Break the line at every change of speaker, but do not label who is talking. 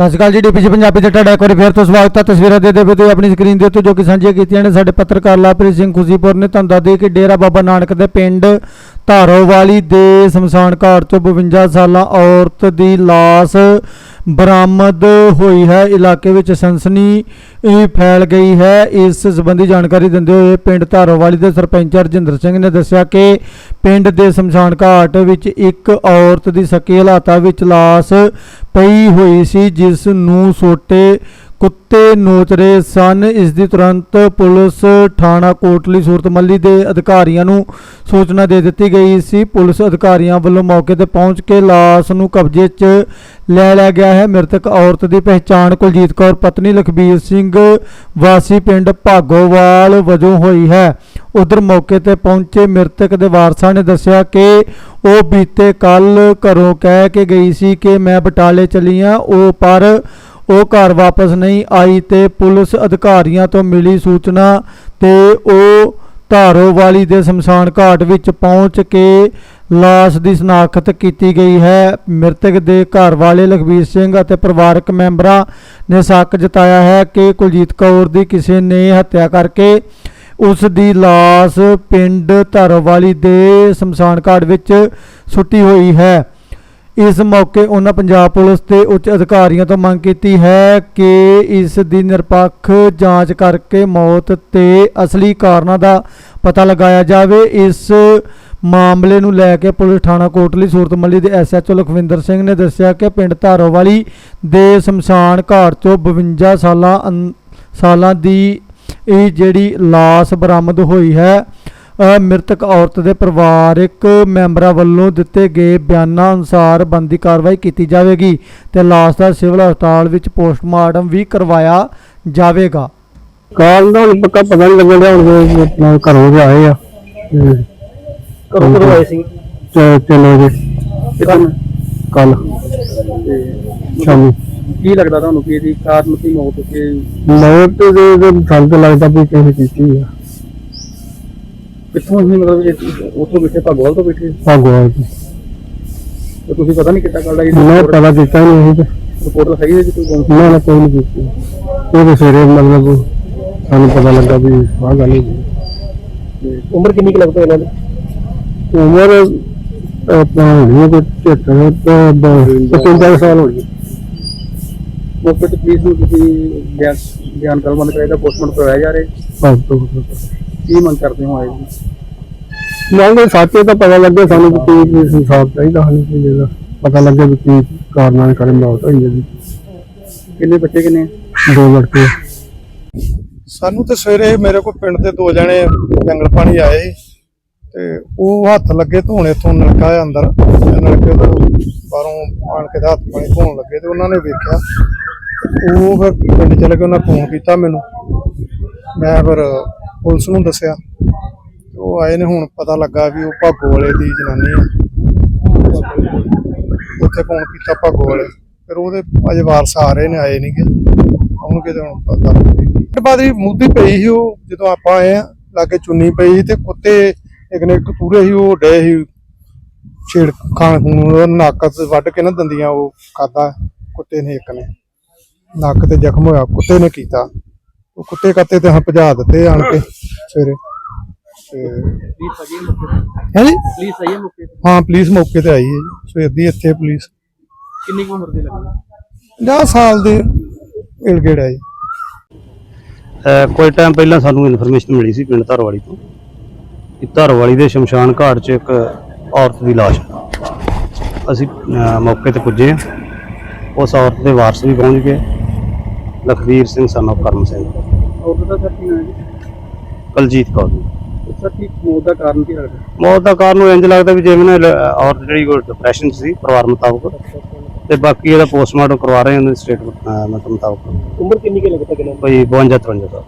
ਸਤਿ ਸ਼੍ਰੀ ਅਕਾਲ ਜੀ ਡੀਪੀਜੀ ਪੰਜਾਬੀ ਤੇ ਤੁਹਾਡਾ ਇੱਕ ਵਾਰੀ ਫੇਰ ਤੋਂ ਸਵਾਗਤ ਹੈ। ਤਸਵੀਰਾਂ ਦੇ ਦੇਵੇ ਤੁਸੀਂ ਆਪਣੀ ਸਕਰੀਨ ਦੇ ਉੱਤੇ ਜੋ ਕਿ ਸਾਂਝੀਆਂ ਕੀਤੀਆਂ ਨੇ, ਸਾਡੇ ਪੱਤਰਕਾਰ ਲਾਪ੍ਰੀਤ ਸਿੰਘ ਖੁਸ਼ੀਪੁਰ ਨੇ ਤੁਹਾਨੂੰ ਦੱਸ ਦਈਏ ਕਿ ਡੇਰਾ ਬਾਬਾ ਨਾਨਕ ਦੇ ਪਿੰਡ ਧਾਰੋਵਾਲੀ ਦੇ ਸ਼ਮਸ਼ਾਨ ਘਾਟ ਤੋਂ 52 ਸਾਲਾਂ ਔਰਤ ਦੀ ਲਾਸ਼ ਬਰਾਮਦ ਹੋਈ ਹੈ। ਇਲਾਕੇ ਵਿੱਚ ਸਨਸਨੀ ਫੈਲ ਗਈ ਹੈ। ਇਸ ਸੰਬੰਧੀ ਜਾਣਕਾਰੀ ਦਿੰਦੇ ਹੋਏ ਪਿੰਡ ਧਾਰੋਵਾਲੀ ਦੇ ਸਰਪੰਚ ਰਜਿੰਦਰ ਸਿੰਘ ਨੇ ਦੱਸਿਆ ਕਿ ਪਿੰਡ ਦੇ ਸ਼ਮਸ਼ਾਨ ਘਾਟ ਵਿੱਚ ਇੱਕ ਔਰਤ ਦੀ ਸਕੀ ਹਾਲਾਤਾਂ ਵਿੱਚ ਲਾਸ਼ ਪਈ ਹੋਈ ਸੀ, ਜਿਸ ਨੂੰ ਸੋਟੇ ਕੁੱਤੇ ਨੋਚ ਰਹੇ ਸਨ। ਇਸ ਦੀ ਤੁਰੰਤ ਪੁਲਿਸ ਥਾਣਾ ਕੋਟਲੀ ਸੂਰਤਮੱਲੀ ਦੇ ਅਧਿਕਾਰੀਆਂ ਨੂੰ ਸੂਚਨਾ ਦੇ ਦਿੱਤੀ ਗਈ ਸੀ। ਪੁਲਿਸ ਅਧਿਕਾਰੀਆਂ ਵੱਲੋਂ ਮੌਕੇ ਤੇ ਪਹੁੰਚ ਕੇ ਲਾਸ਼ ਨੂੰ ਕਬਜ਼ੇ 'ਚ ਲੈ ਲਿਆ ਗਿਆ ਹੈ। ਮ੍ਰਿਤਕ ਔਰਤ ਦੀ ਪਹਿਚਾਣ ਕੁਲਜੀਤ ਕੌਰ, ਪਤਨੀ ਲਖਬੀਰ ਸਿੰਘ, ਵਾਸੀ ਪਿੰਡ ਭਾਗੋਵਾਲ ਵਜੋਂ ਹੋਈ ਹੈ। ਉਧਰ ਮੌਕੇ ਤੇ ਪਹੁੰਚੇ ਮ੍ਰਿਤਕ ਦੇ ਵਾਰਸਾਂ ਨੇ ਦੱਸਿਆ ਕਿ ਉਹ ਬੀਤੇ ਕੱਲ ਘਰੋਂ ਕਹਿ ਕੇ ਗਈ ਸੀ ਕਿ ਮੈਂ ਬਟਾਲੇ ਚਲੀ ਆ, ਉਹ ਪਰ ਉਹ ਘਰ ਵਾਪਸ ਨਹੀਂ ਆਈ ਤੇ ਪੁਲਿਸ ਅਧਿਕਾਰੀਆਂ ਤੋਂ ਮਿਲੀ ਸੂਚਨਾ ਤੇ ਉਹ ਧਾਰੋਵਾਲੀ ਦੇ ਸ਼ਮਸ਼ਾਨ ਘਾਟ ਵਿੱਚ ਪਹੁੰਚ ਕੇ ਲਾਸ਼ ਦੀ ਸ਼ਨਾਖਤ ਕੀਤੀ ਗਈ ਹੈ। ਮ੍ਰਿਤਕ ਦੇ ਘਰ ਵਾਲੇ ਲਖਵੀਰ ਸਿੰਘ ਅਤੇ ਪਰਿਵਾਰਕ ਮੈਂਬਰਾਂ ਨੇ ਸ਼ੱਕ ਜਤਾਇਆ ਹੈ ਕਿ ਕੁਲਜੀਤ ਕੌਰ ਦੀ ਕਿਸੇ ਨੇ ਹੱਤਿਆ ਕਰਕੇ ਉਸ ਦੀ ਲਾਸ਼ ਪਿੰਡ ਧਾਰੋਵਾਲੀ ਦੇ ਸ਼ਮਸ਼ਾਨ ਘਾਟ ਵਿੱਚ ਸੁੱਟੀ ਹੋਈ ਹੈ। ਇਸ ਮੌਕੇ ਉਹਨਾਂ ਪੰਜਾਬ ਪੁਲਿਸ ਤੇ ਉੱਚ ਅਧਿਕਾਰੀਆਂ ਤੋਂ ਮੰਗ ਕੀਤੀ ਹੈ ਕਿ ਇਸ ਦੀ ਨਿਰਪੱਖ ਜਾਂਚ ਕਰਕੇ ਮੌਤ ਤੇ ਅਸਲੀ ਕਾਰਨਾਂ ਦਾ ਪਤਾ ਲਗਾਇਆ ਜਾਵੇ। ਇਸ ਮਾਮਲੇ ਨੂੰ ਲੈ ਕੇ ਪੁਲਿਸ ਥਾਣਾ ਕੋਟਲੀ, ਸੂਰਤਮੱਲੀ ਦੇ ਐਸਐਚਓ ਲਖਵਿੰਦਰ ਸਿੰਘ ਨੇ ਦੱਸਿਆ ਕਿ ਪਿੰਡ ਧਾਰੋਵਾਲੀ ਦੇ ਸ਼ਮਸ਼ਾਨ ਘਾਟ ਤੋਂ 52 ਸਾਲਾਂ ਅੰ- ਸਾਲਾਂ ਦੀ ਇਹ ਜਿਹੜੀ ਲਾਸ਼ ਬਰਾਮਦ ਹੋਈ ਹੈ ਮ੍ਰਿਤਕ ਔਰਤ ਦੇ ਪਰਿਵਾਰਕ ਮੈਂਬਰਾਂ ਵੱਲੋਂ ਦਿੱਤੇ ਗਏ ਬਿਆਨਾਂ ਅਨੁਸਾਰ ਬੰਦੀ ਕਾਰਵਾਈ ਕੀਤੀ ਜਾਵੇਗੀ ਤੇ ਲਾਸ਼ ਦਾ ਸਿਵਲ ਹਸਪਤਾਲ ਵਿੱਚ ਪੋਸਟਮਾਰਟਮ ਵੀ ਕਰਵਾਇਆ ਜਾਵੇਗਾ।
ਕਾਲ ਦਾ ਹੁਣ ਪੱਕਾ ਪਤਾ ਨਹੀਂ ਲੱਗਣ ਡਿਆ ਹੁਣ ਆਪਣਾ ਘਰੋਂ ਆਏ ਆ।
ਕਦੋਂ ਆਏ ਸੀ?
ਤਿੰਨ ਵਜੇ ਕੱਲ ਸ਼ਾਮੀ।
ਕੀ ਲੱਗਦਾ ਤੁਹਾਨੂੰ ਕਿ ਇਹਦੀ ਕਾਰਨ ਕੀ ਮੌਤ ਕਿ
ਮੌਤ ਦੇ ਦੇ ਸਾਨੂੰ ਤਾਂ ਲੱਗਦਾ ਵੀ ਕਿਸੇ ਕੀਤੀ ਆ।
ਕਿੱਥੋਂ ਹੀ ਮਤਲਬ ਇਹ ਉੱਥੋਂ ਬੈਠੇ ਭਗਵਾਨ ਤੋਂ ਬੈਠੇ
ਭਗਵਾਨ ਦੀ
ਤੇ। ਤੁਸੀਂ ਪਤਾ ਨਹੀਂ ਕਿੱਦਾਂ ਗੱਲ ਆਈ
ਮੈਂ ਪਤਾ ਕੀਤਾ ਨਹੀਂ ਸੀ।
ਰਿਪੋਰਟ ਤਾਂ ਸਹੀ ਹੈ ਜੀ ਕੋਈ
ਨਾ ਨਾ ਕੋਈ ਨਹੀਂ ਕੀਤੀ। ਉਹ ਤੇ ਸਵੇਰੇ ਮਤਲਬ ਸਾਨੂੰ ਪਤਾ ਲੱਗਾ ਵੀ ਆਹ ਗੱਲ ਹੋਈ।
ਉਮਰ ਕਿੰਨੀ ਕੁ ਲੱਗਦਾ ਇਹਨਾਂ ਦੀ?
ਉਮਰ ਆਪਣਾ ਹੋਣੀ ਹੈ ਤੇ 73 ਤੇ 55 ਸਾਲ ਹੋ। ਗਈ
ਮੌਕੇ ਤੇ ਪੁਲਿਸ ਨੂੰ ਤੁਸੀਂ ਬਿਆਨ ਬਿਆਨ ਕਲਮਨ ਕਰਾਇਆ ਪੋਸਟਮਾਰਟਮ ਕਰਵਾਇਆ ਜਾ ਰਿਹਾ। ਕੀ ਮੰਗ ਕਰਦੇ ਹੋ ਆਏ ਜੀ?
ਨਾਲੇ ਸਾਚੇ ਤਾਂ ਪਤਾ ਲੱਗਿਆ ਸਾਨੂੰ ਕਿ ਕੀ ਸੰਸਾਰ ਚਾਹੀਦਾ ਸਾਨੂੰ ਕੀ ਇਹਦਾ ਪਤਾ ਲੱਗਿਆ ਵੀ ਕੀ ਕਾਰਨਾਂ ਦੇ ਕਾਰਨ ਮੌਤ ਹੋਈ ਹੈ ਜੀ।
ਕਿੰਨੇ ਬੱਚੇ ਕਿੰਨੇ?
ਦੋ ਲੜਕੇ।
ਸਾਨੂੰ ਤੇ ਸਵੇਰੇ ਮੇਰੇ ਕੋਲ ਪਿੰਡ ਦੇ ਦੋ ਜਣੇ ਜੰਗਲ ਪਾਣੀ ਆਏ ਸੀ ਤੇ ਉਹ ਹੱਥ ਲੱਗੇ ਧੋਣੇ ਤੋਂ ਨਲਕਾ ਆ ਅੰਦਰ ਤੇ ਨਲਕੇ ਤੋਂ ਬਾਹਰੋਂ ਆਣ ਕੇ ਤੇ ਹੱਥ ਪਾਣੀ ਧੋਣ ਲੱਗੇ ਤੇ ਉਹਨਾਂ ਨੇ ਵੇਖਿਆ ਉਹ ਫਿਰ ਪਿੰਡ ਚਲੇ ਗਏ, ਉਹਨਾਂ ਫੋਨ ਕੀਤਾ ਮੈਨੂੰ। ਮੈਂ ਫਿਰ ਪੁਲਿਸ ਨੂੰ ਦੱਸਿਆ। ਤੇ ਉਹ ਆਏ ਨੇ, ਹੁਣ ਪਤਾ ਲੱਗਾ ਵੀ ਉਹ ਭਾਗੋ ਵਾਲੇ ਦੀ ਜਨਾਨੀ ਆ। ਉੱਥੇ ਫੋਨ ਕੀਤਾ ਭਾਗੋ ਵਾਲੇ। ਫਿਰ ਉਹਦੇ ਅਜੇ ਵਾਰਸ ਆ ਰਹੇ ਨੇ, ਆਏ ਨਹੀਂਗੇ ਉਹਨੂੰ ਕਿਤੇ ਹੁਣ ਪਤਾ ਨਹੀਂ ਬਾਅਦ ਮੁੱਦੀ ਪਈ ਸੀ ਉਹ, ਜਦੋਂ ਆਪਾਂ ਆਏ ਆ, ਲਾਗੇ ਚੁੰਨੀ ਪਈ ਸੀ ਤੇ ਕੁੱਤੇ ਇੱਕ ਨੇ ਇੱਕ ਤੂਰੇ ਸੀ, ਉਹ ਡੇ ਸੀ। ਛੇੜ ਖਾਣ ਖੂਨ ਉਹਦਾ ਵੱਢ ਕੇ ਨਾ ਦੰਦੀਆਂ, ਉਹ ਖਾਦਾ ਕੁੱਤੇ ਨੇ ਇੱਕ ਨੇ। ਨੱਕ ਤੇ ਜ਼ਖਮ ਹੋਇਆ ਕੁੱਤੇ ਨੇ ਕੀਤਾ। ਉਹ ਕੁੱਤੇ ਕੱਤੇ ਤੇ ਹਾਂ ਭਜਾ ਦਿੱਤੇ ਆਣ ਕੇ ਸਵੇਰੇ। ਤੇ
ਪੁਲਿਸ ਆਈ ਹੈ ਮੌਕੇ ਤੇ?
ਹਾਂਜੀ
ਪੁਲਿਸ ਆਈ ਹੈ ਮੌਕੇ ਤੇ?
ਹਾਂ ਪੁਲਿਸ ਮੌਕੇ ਤੇ ਆਈ ਹੈ ਜੀ। ਸਵੇਰ ਦੀ ਇੱਥੇ ਪੁਲਿਸ।
ਕਿੰਨੀ ਕੁ ਉਮਰ ਦੀ ਲੱਗਦੀ?
50 ਸਾਲ ਦੇ ਇਲਗੇੜ ਹੈ ਜੀ।
ਅਹ ਕੁਝ ਟਾਈਮ ਪਹਿਲਾਂ ਸਾਨੂੰ ਇਨਫੋਰਮੇਸ਼ਨ ਮਿਲੀ ਸੀ ਪਿੰਡ ਧਰਵਾਲੀ ਤੋਂ ਕਿ ਧਰਵਾਲੀ ਦੇ ਸ਼ਮਸ਼ਾਨ ਘਾਟ 'ਚ ਇੱਕ ਔਰਤ ਦੀ ਲਾਸ਼ ਹੈ। ਅਸੀਂ ਅਹ ਮੌਕੇ ਤੇ ਪੁੱਜੇ ਹਾਂ। ਉਸ ਔਰਤ ਦੇ ਵਾਰਸ ਵੀ ਪਹੁੰਚ ਗਏ। Lakhvir Singh son of Karam Singh.
ਔਰਤ ਦਾ ਸਰ ਕੀ ਨਾਮ ਹੈ ਜੀ?
ਕਲਜੀਤ ਕੌਰ ਜੀ।
ਸਰ ਕੀ ਮੌਤ ਦਾ ਕਾਰਨ ਕੀ ਲੱਗਦਾ?
ਮੌਤ ਦਾ ਕਾਰਨ ਉਹ ਇੰਜ ਲੱਗਦਾ ਵੀ ਜਿਵੇਂ ਨਾ ਲ- ਔਰਤ ਜਿਹੜੀ ਡਿਪਰੈਸ਼ਨ ਸੀ ਪਰਿਵਾਰ ਮੁਤਾਬਕ। ਤੇ ਬਾਕੀ ਇਹਦਾ ਪੋਸਟਮਾਰਟਮ ਕਰਵਾ ਰਹੇ ਹਾਂ ਉਹਦੇ ਸਟੇਟਮੈਂਟ ਮੁਤਾਬਕ।
ਉਮਰ ਕਿੰਨੀ ਕੁ ਲੱਗਦਾ ਕਿੰਨਾ
ਕੋਈ 52 53 ਸਾਲ।